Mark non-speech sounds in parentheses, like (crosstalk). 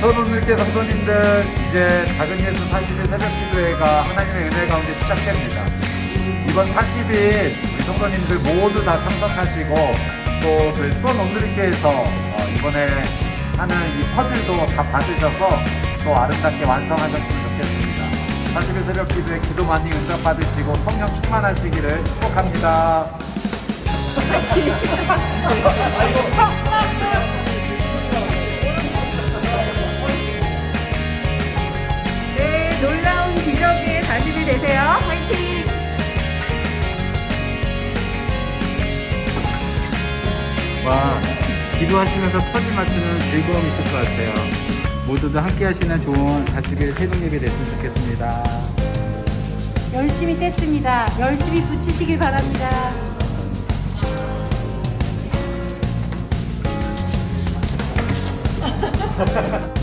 함께 성도님들 이제 작은 예수 40일 새벽 기도회가 하나님의 은혜 가운데 시작됩니다. 이번 40일 우리 성도님들 모두 다 참석하시고 또 저희 수원 온누리교회에서 어, 이번에 하는 이 퍼즐도 다 받으셔서 또 아름답게 완성하셨으면 좋겠습니다. 40일 새벽 기도회 기도 많이 응답 받으시고 성령 충만하시기를 축복합니다. (laughs) 와, 기도하시면서 퍼즐 맞추는 즐거움이 있을 것 같아요. 모두들 함께 하시는 좋은 40일 새벽 예배 됐으면 좋겠습니다. 열심히 뗐습니다. 열심히 붙이시길 바랍니다. (laughs)